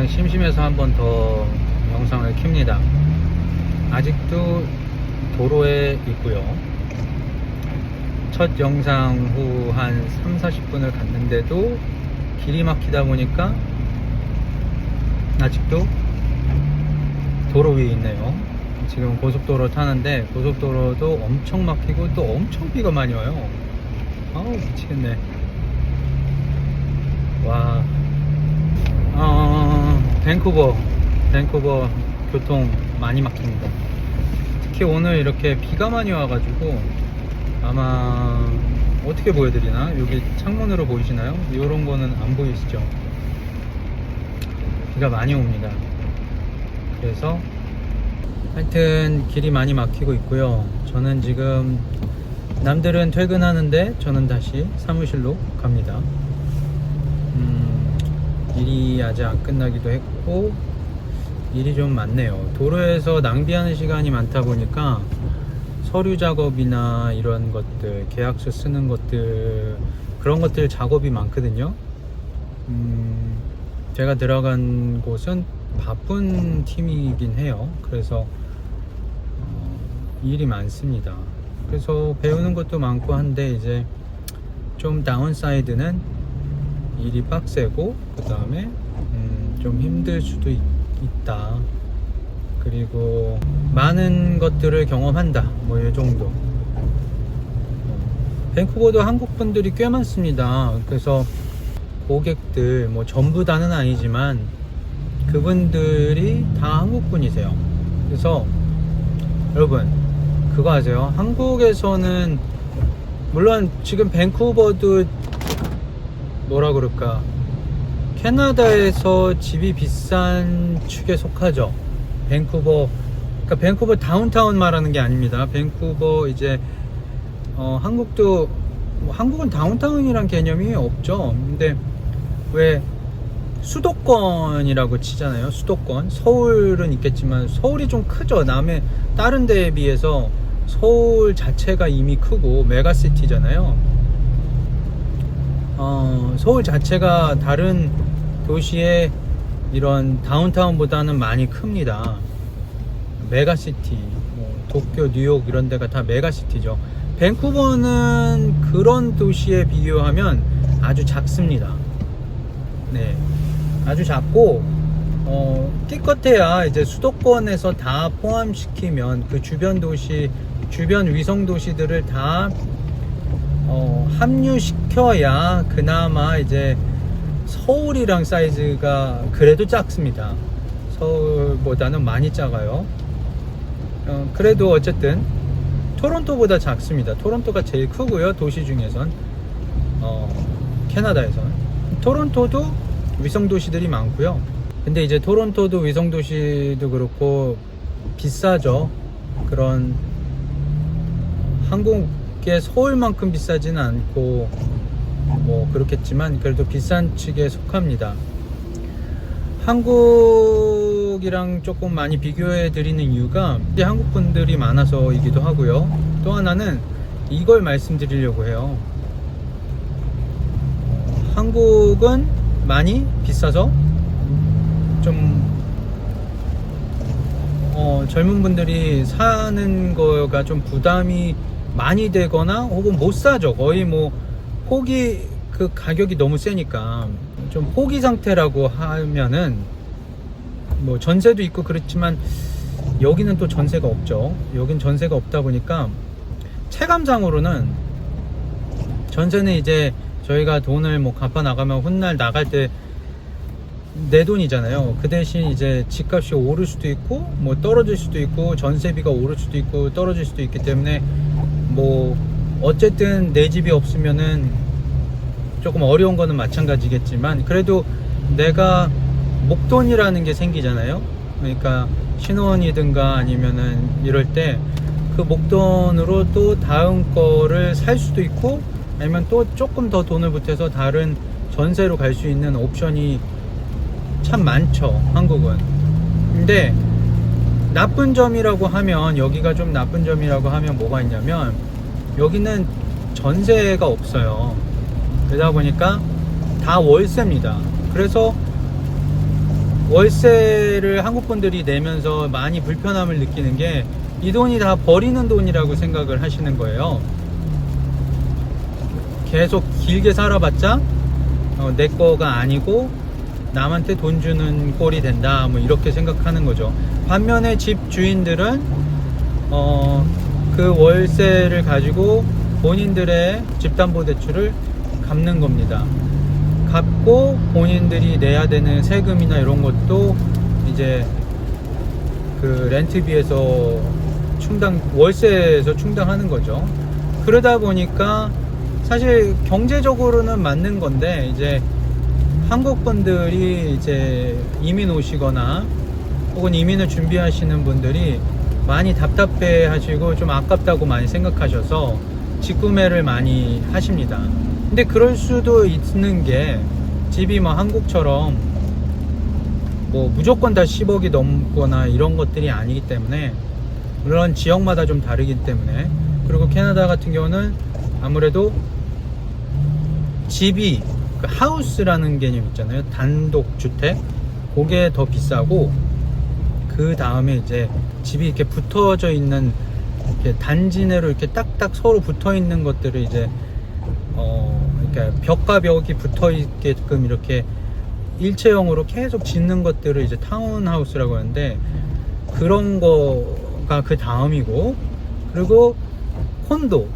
그냥 심심해서 한 번 더 영상을 킵니다. 아직도 도로에 있고요. 첫 영상 후 한 3, 40분을 갔는데도 길이 막히다 보니까 아직도 도로 위에 있네요. 지금 고속도로 타는데 고속도로도 엄청 막히고 또 엄청 비가 많이 와요. 아우 미치겠네. 와. 어, 밴쿠버, 밴쿠버 교통 많이 막힙니다. 특히 오늘 이렇게 비가 많이 와가지고 아마 어떻게 보여드리나? 여기 창문으로 보이시나요? 이런 거는 안 보이시죠? 비가 많이 옵니다. 그래서 하여튼 길이 많이 막히고 있고요. 저는 지금 남들은 퇴근하는데 저는 다시 사무실로 갑니다. 음, 일이 아직 안 끝나기도 했고 일이 좀 많네요. 도로에서 낭비하는 시간이 많다 보니까 서류 작업이나 이런 것들, 계약서 쓰는 것들 그런 것들 작업이 많거든요. 음, 제가 들어간 곳은 바쁜 팀이긴 해요. 그래서 어, 일이 많습니다. 그래서 배우는 것도 많고 한데 이제 좀 다운사이드는 일이 빡세고 그 다음에 음, 좀 힘들 수도 있, 다. 그리고 많은 것들을 경험한다. 뭐 이 정도. 어, 밴쿠버도 한국 분들이 꽤 많습니다. 그래서 고객들 뭐 전부 다는 아니지만 그분들이 다 한국 분이세요. 그래서 여러분 그거 아세요? 한국에서는 물론 지금 밴쿠버도 뭐라 그럴까? 캐나다에서 집이 비싼 축에 속하죠. 밴쿠버 그러니까 밴쿠버 다운타운 말하는 게 아닙니다. 밴쿠버 이제 어, 한국도 뭐 한국은 다운타운이란 개념이 없죠. 근데 왜 수도권이라고 치잖아요. 수도권. 서울은 있겠지만 서울이 좀 크죠. 남의 다른 데에 비해서 서울 자체가 이미 크고 메가시티잖아요 어, 서울 자체가 다른 도시의 이런 다운타운보다는 많이 큽니다. 메가시티, 뭐 도쿄, 뉴욕 이런 데가 다 메가시티죠. 밴쿠버는 그런 도시에 비교하면 아주 작습니다. 네. 아주 작고, 어, 끼껏해야 이제 수도권에서 다 포함시키면 그 주변 도시, 주변 위성 도시들을 다 어, 합류시켜야 그나마 이제 서울이랑 사이즈가 그래도 작습니다. 서울보다는 많이 작아요. 어, 그래도 어쨌든 토론토보다 작습니다. 토론토가 제일 크고요. 도시 중에선 어, 캐나다에선 토론토도 위성 도시들이 많고요. 근데 이제 토론토도 위성 도시도 그렇고 비싸죠. 그런 한 국의 서울만큼 비싸지는 않고 뭐 그렇겠지만 그래도 비싼 측에 속합니다. 한국이랑 조금 많이 비교해 드리는 이유가 한국 분들이 많아서이기도 하고요. 또 하나는 이걸 말씀드리려고 해요. 한국은 많이 비싸서 좀 어, 젊은 분들이 사는 거가 좀 부담이 많이 되거나 혹은 못 사죠. 거의 뭐 포기 그 가격이 너무 세니까 좀 포기 상태라고 하면은 뭐 전세도 있고 그렇지만 여기는 또 전세가 없죠. 여긴 전세가 없다 보니까 체감상으로는 전세는 이제 저희가 돈을 뭐 갚아 나가면 훗날 나갈 때 내 돈이잖아요. 그 대신 이제 집값이 오를 수도 있고 뭐 떨어질 수도 있고 전세비가 오를 수도 있고 떨어질 수도 있기 때문에 뭐 어쨌든 내 집이 없으면은 조금 어려운 거는 마찬가지겠지만 그래도 내가 목돈이라는 게 생기잖아요. 그러니까 신혼이든가 아니면은 이럴 때 그 목돈으로 또 다음 거를 살 수도 있고 아니면 또 조금 더 돈을 보태서 다른 전세로 갈 수 있는 옵션이 참 많죠. 한국은. 근데 나쁜 점이라고 하면 여기가 좀 나쁜 점이라고 하면 뭐가 있냐면 여기는 전세가 없어요. 그러다 보니까 다 월세입니다. 그래서 월세를 한국 분들이 내면서 많이 불편함을 느끼는 게 이 돈이 다 버리는 돈이라고 생각을 하시는 거예요. 계속 길게 살아봤자 어, 내 거가 아니고 남한테 돈 주는 꼴이 된다 뭐 이렇게 생각하는 거죠 반면에 집 주인들은 어, 그 월세를 가지고 본인들의 집담보대출을 갚는 겁니다. 갚고 본인들이 내야 되는 세금이나 이런 것도 이제 그 렌트비에서 충당 월세에서 충당하는 거죠. 그러다 보니까 사실 경제적으로는 맞는 건데 이제 한국 분들이 이제 이민 오시거나 혹은 이민을 준비하시는 분들이 많이 답답해 하시고 좀 아깝다고 많이 생각하셔서 직구매를 많이 하십니다. 근데 그럴 수도 있는 게 집이 뭐 한국처럼 뭐 무조건 다 10억이 넘거나 이런 것들이 아니기 때문에 물론 지역마다 좀 다르기 때문에 그리고 캐나다 같은 경우는 아무래도 집이 그 하우스라는 개념 있잖아요. 단독 주택. 그게 더 비싸고 그 다음에 이제 집이 이렇게 붙어져 있는 이렇게 단지 내로 이렇게 딱딱 서로 붙어 있는 것들을 이제 어 그러니까 벽과 벽이 붙어 있게끔 이렇게 일체형으로 계속 짓는 것들을 이제 타운하우스라고 하는데 그런 거가 그 다음이고 그리고 콘도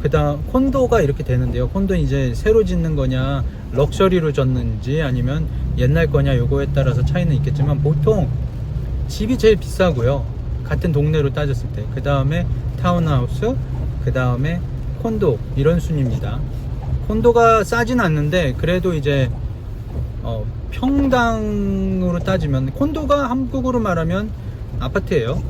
그다음 콘도가 이렇게 되는데요. 콘도 이제 새로 짓는 거냐 럭셔리로 졌는지 아니면 옛날 거냐 요거에 따라서 차이는 있겠지만 보통 집이 제일 비싸고요. 같은 동네로 따졌을 때. 그 다음에 타운하우스, 그 다음에 콘도 이런 순입니다. 콘도가 싸진 않는데 그래도 이제 어, 평당으로 따지면 콘도가 한국으로 말하면 아파트예요.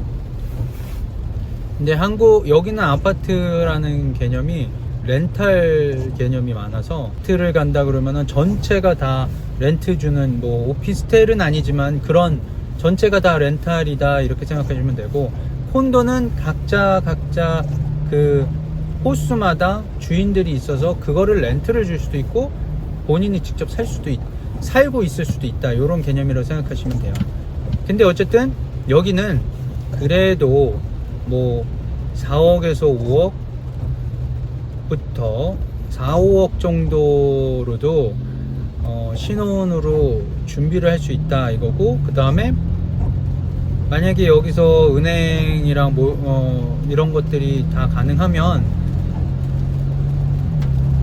근데 한국 여기는 아파트라는 개념이 렌탈 개념이 많아서 렌트를 간다 그러면은 전체가 다 렌트 주는 뭐 오피스텔은 아니지만 그런 전체가 다 렌탈이다 이렇게 생각하시면 되고 콘도는 각자 각자 그 호수마다 주인들이 있어서 그거를 렌트를 줄 수도 있고 본인이 직접 살 수도 있, 살고 있을 수도 있다 이런 개념이라고 생각하시면 돼요. 근데 어쨌든 여기는 그래도 뭐 4억에서 5억부터 4, 5억 정도로도 어, 신혼으로 준비를 할 수 있다 이거고 그 다음에 만약에 여기서 은행이랑 뭐, 어, 이런 것들이 다 가능하면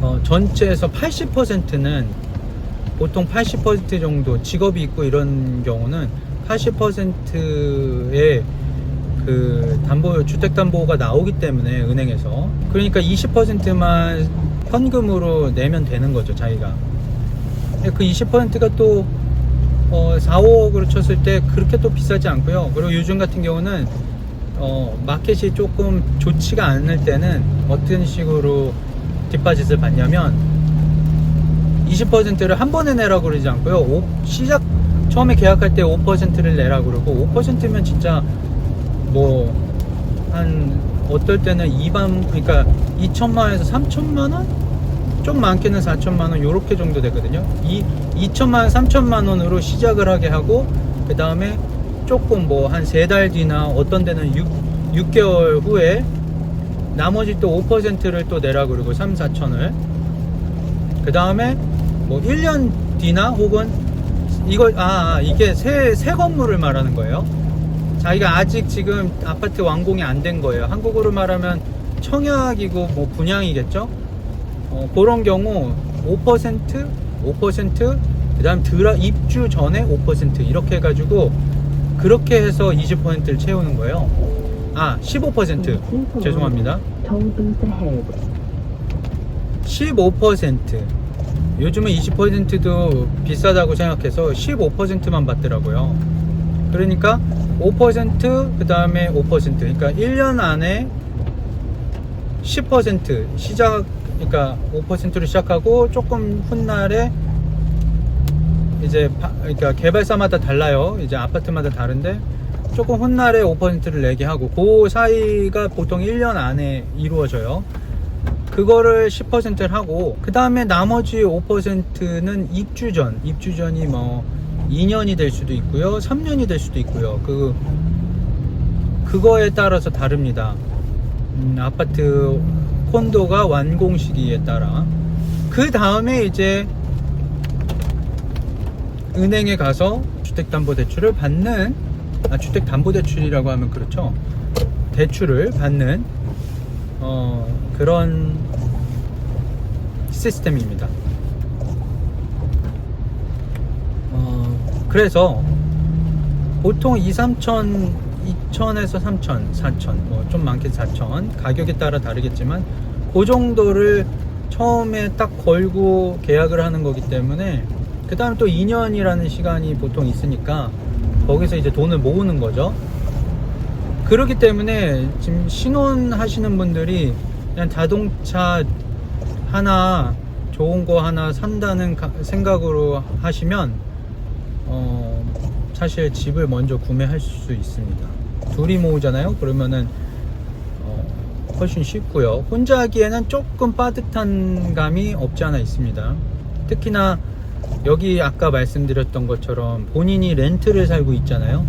어, 전체에서 80%는 보통 80% 정도 직업이 있고 이런 경우는 80%의 그 담보 주택 담보가 나오기 때문에 은행에서. 그러니까 20%만 현금으로 내면 되는 거죠 자기가. 그 20%가 또 어, 4, 5억으로 쳤을 때 그렇게 또 비싸지 않고요 그리고 요즘 같은 경우는 어, 마켓이 조금 좋지가 않을 때는 어떤 식으로 뒷바짓을 받냐면 20%를 한 번에 내라고 그러지 않고요 오- 시작 처음에 계약할 때 5%를 내라 그러고 5%면 진짜 뭐 한 어떨 때는 2반 그러니까 2천만 원에서 3천만 원? 좀 많게는 4천만 원 요렇게 정도 되거든요. 이 2천만 원, 3천만 원으로 시작을 하게 하고 그 다음에 조금 뭐 한 세 달 뒤나 어떤 데는 6, 6개월 후에 나머지 또 5%를 또 내라 그러고 3, 4천을 그 다음에 뭐 1년 뒤나 혹은 이거 아, 아 이게 새, 새 건물을 말하는 거예요. 자기가 아직 지금 아파트 완공이 안 된 거예요. 한국으로 말하면 청약이고 뭐 분양이겠죠. 어, 그런 경우 5%, 5%, 그다음 들어 입주 전에 5% 이렇게 해가지고 그렇게 해서 20%를 채우는 거예요. 아, 15% 죄송합니다. Toll booth ahead. 15% 요즘은 20%도 비싸다고 생각해서 15%만 받더라고요. 그러니까 5%그 다음에 5% 그러니까 1년 안에 10% 시작 그러니까 5%로 시작하고 조금 훗날에 이제 바- 그러니까 개발사마다 달라요. 이제 아파트마다 다른데 조금 훗날에 5%를 내게 하고 그 사이가 보통 1년 안에 이루어져요. 그거를 10%를 하고 그 다음에 나머지 5%는 입주 전 입주 전이 뭐 2년이 될 수도 있고요. 3년이 될 수도 있고요. 그 그거에 따라서 다릅니다. 음, 아파트 콘도가 완공 시기에 따라 그 다음에 이제 은행에 가서 주택담보대출을 받는 아, 주택담보대출이라고 하면 그렇죠. 대출을 받는 어, 그런 시스템입니다. 어, 그래서 보통 2, 3천, 2천에서 3천, 4천, 뭐좀 많긴 4천 가격에 따라 다르겠지만 그 정도를 처음에 딱 걸고 계약을 하는 거기 때문에 그 다음 또 2년이라는 시간이 보통 있으니까 거기서 이제 돈을 모으는 거죠. 그렇기 때문에 지금 신혼 하시는 분들이 그냥 자동차 하나 좋은 거 하나 산다는 가- 생각으로 하시면 어 사실 집을 먼저 구매할 수 있습니다. 둘이 모으잖아요. 그러면은 어, 훨씬 쉽고요. 혼자 하기에는 조금 빠듯한 감이 없지 않아 있습니다. 특히나 여기 아까 말씀드렸던 것처럼 본인이 렌트를 살고 있잖아요.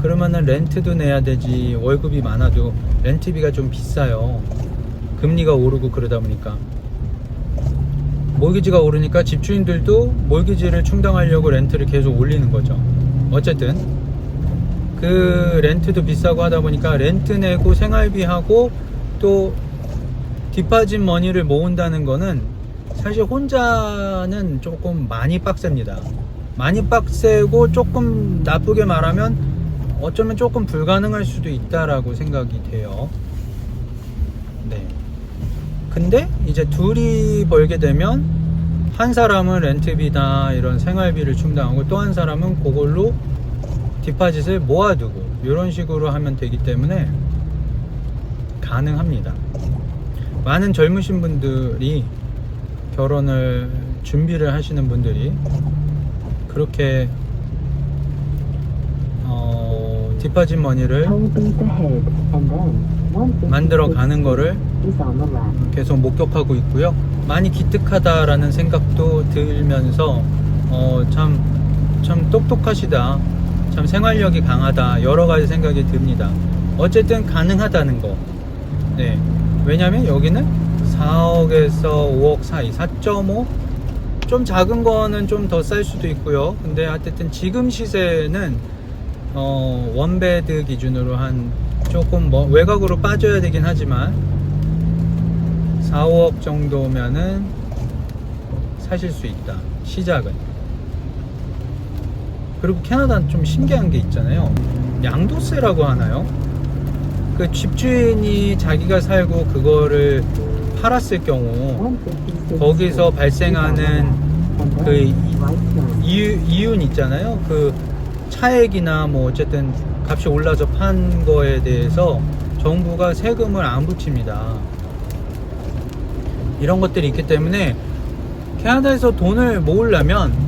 그러면은 렌트도 내야 되지 월급이 많아도 렌트비가 좀 비싸요. 금리가 오르고 그러다 보니까 몰기지가 오르니까 집주인들도 몰기지를 충당하려고 렌트를 계속 올리는 거죠. 어쨌든 그 렌트도 비싸고 하다 보니까 렌트 내고 생활비 하고 또 디파짓 머니를 모은다는 거는 사실 혼자는 조금 많이 빡셉니다. 많이 빡세고 조금 나쁘게 말하면 어쩌면 조금 불가능할 수도 있다라고 생각이 돼요. 네. 근데 이제 둘이 벌게 되면 한 사람은 렌트비나 이런 생활비를 충당하고 또 한 사람은 그걸로 디파짓을 모아두고 이런 식으로 하면 되기 때문에 가능합니다. 많은 젊으신 분들이 결혼을 준비를 하시는 분들이 그렇게 어, 디파짓 머니를 만들어 가는 거를 156 is on the left. 계속 목격하고 있고요. 많이 기특하다라는 생각도 들면서 어, 참, 참 똑똑하시다. 참 생활력이 강하다. 여러 가지 생각이 듭니다. 어쨌든 가능하다는 거. 네. 왜냐면 여기는 4억에서 5억 사이, 4.5? 좀 작은 거는 좀 더 쌀 수도 있고요. 근데 어쨌든 지금 시세는 어, 원베드 기준으로 한 조금 뭐 외곽으로 빠져야 되긴 하지만 4, 5억 정도면은 사실 수 있다. 시작은. 그리고 캐나다는 좀 신기한 게 있잖아요. 양도세라고 하나요? 그 집주인이 자기가 살고 그거를 팔았을 경우 156 거기서 발생하는 그 이윤 있잖아요. 그 차액이나 뭐 어쨌든 값이 올라서 판 거에 대해서 정부가 세금을 안 붙입니다. 이런 것들이 있기 때문에 캐나다에서 돈을 모으려면 음,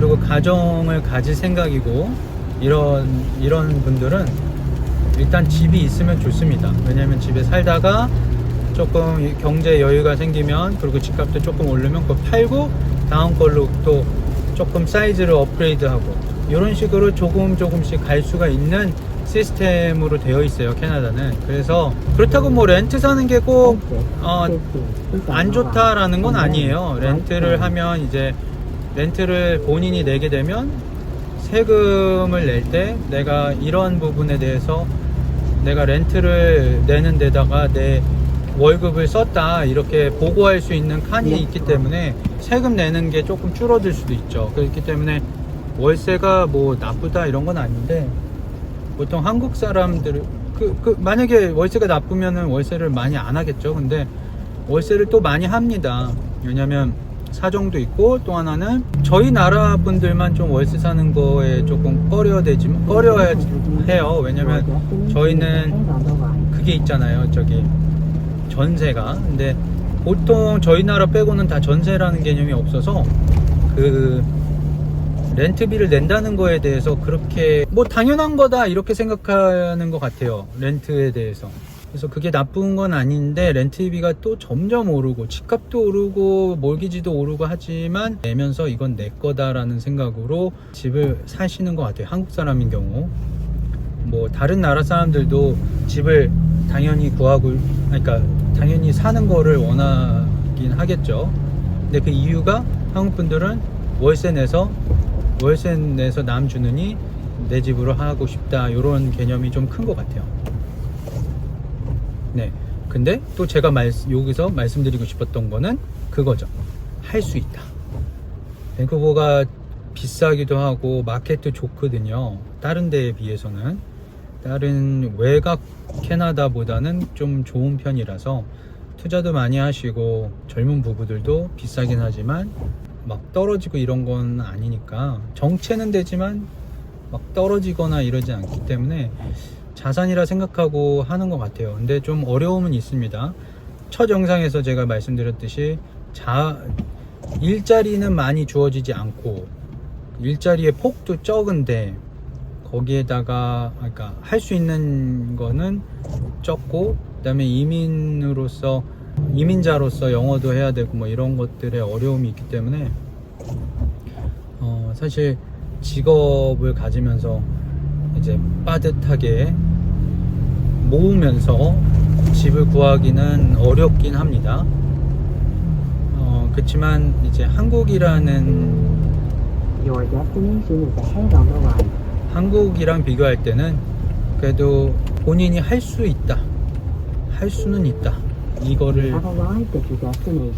그리고 가정을 가질 생각이고 이런 이런 분들은 일단 집이 있으면 좋습니다. 왜냐하면 집에 살다가 조금 경제 여유가 생기면 그리고 집값도 조금 오르면 그거 팔고 다음 걸로 또 조금 사이즈를 업그레이드하고 이런 식으로 조금 조금씩 갈 수가 있는 시스템으로 되어 있어요 캐나다는 그래서 그렇다고 뭐 렌트 사는 게꼭 어, 50 is on the 안 right. 좋다라는 건 아니에요. 렌트를 turn. 하면 이제 렌트를 본인이 내게 되면 세금을 낼 때 내가 이런 부분에 대해서 내가 렌트를 내는 데다가 내 월급을 썼다 이렇게 보고할 수 있는 칸이 있기 때문에 세금 내는 게 조금 줄어들 수도 있죠. 그렇기 때문에 월세가 뭐 나쁘다 이런 건 아닌데 보통 한국 사람들 그, 그 만약에 월세가 나쁘면은 월세를 많이 안 하겠죠. 근데 월세를 또 많이 합니다. 왜냐면 사정도 있고 또 하나는 저희 나라 분들만 좀 월세 사는 거에 조금 꺼려되지 꺼려야 해요. 왜냐면 저희는. 그게 있잖아요. 저기 전세가. 근데 보통 저희 나라 빼고는 다 전세라는 개념이 없어서 그 렌트비를 낸다는 거에 대해서 그렇게 뭐 당연한 거다 이렇게 생각하는 것 같아요. 렌트에 대해서. 그래서 그게 나쁜 건 아닌데 렌트비가 또 점점 오르고 집값도 오르고 몰기지도 오르고 하지만 내면서 이건 내 거다라는 생각으로 집을 사시는 것 같아요. 한국 사람인 경우 뭐 다른 나라 사람들도 집을 당연히 구하고 그러니까 당연히 사는 거를 원하긴 하겠죠. 근데 그 이유가 한국 분들은 월세 내서 월세 내서 남 주느니 내 집으로 하고 싶다 이런 개념이 좀 큰 것 같아요. 네. 근데 또 제가 말, 여기서 말씀드리고 싶었던 거는 그거죠. 할 수 있다. 밴쿠버가 비싸기도 하고 마켓도 좋거든요. 다른 데에 비해서는. 다른 외곽 캐나다보다는 좀 좋은 편이라서 투자도 많이 하시고 젊은 부부들도 비싸긴 하지만 막 떨어지고 이런 건 아니니까 정체는 되지만 막 떨어지거나 이러지 않기 때문에 자산이라 생각하고 하는 것 같아요. 근데 좀 어려움은 있습니다. 첫 영상에서 제가 말씀드렸듯이 자 일자리는 많이 주어지지 않고 일자리의 폭도 적은데 거기에다가 그러니까 할 수 있는 거는 적고 그다음에 이민으로서 이민자로서 영어도 해야 되고 뭐 이런 것들의 어려움이 있기 때문에 어 사실 직업을 가지면서 이제 빠듯하게 모으면서 집을 구하기는 어렵긴 합니다. 어, 그렇지만 이제 한국이라는. 한국이랑 비교할 때는 그래도 본인이 할 수 있다. 할 수는 있다. 이거를.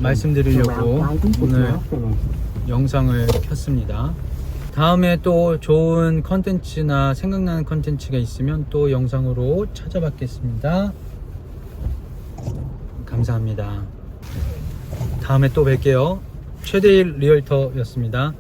말씀드리려고 오늘. 영상을 켰습니다. 다음에 또 좋은 컨텐츠나 생각나는 컨텐츠가 있으면 또 영상으로 찾아뵙겠습니다. 감사합니다. 다음에 또 뵐게요. 최대일 리얼터였습니다.